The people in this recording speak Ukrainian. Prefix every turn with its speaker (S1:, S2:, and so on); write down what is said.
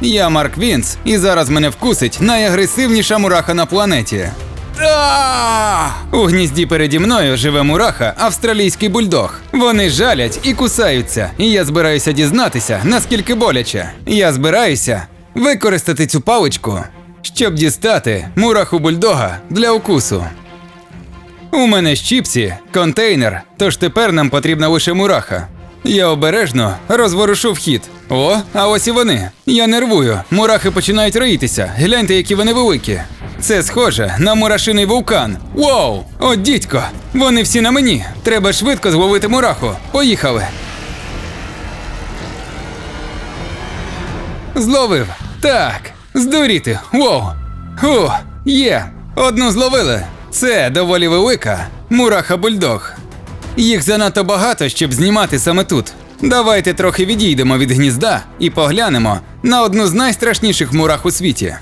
S1: Я Марк Вінс, і зараз мене вкусить найагресивніша мураха на планеті. У гнізді переді мною живе мураха, австралійський бульдог. Вони жалять і кусаються, і я збираюся дізнатися, наскільки боляче. Я збираюся використати цю паличку, щоб дістати мураху бульдога для укусу. У мене з чіпсі контейнер, тож тепер нам потрібна лише мураха. Я обережно розворушу вхід. О, а ось і вони. Я нервую. Мурахи починають роїтися. Гляньте, які вони великі. Це схоже на мурашиний вулкан. Воу! О, дідько! Вони всі на мені. Треба швидко зловити мураху. Поїхали. Зловив. Так. Здуріти. Воу. Ху, є. Одну зловили. Це доволі велика. Мураха бульдог. Їх занадто багато, щоб знімати саме тут. Давайте трохи відійдемо від гнізда і поглянемо на одну з найстрашніших мурах у світі.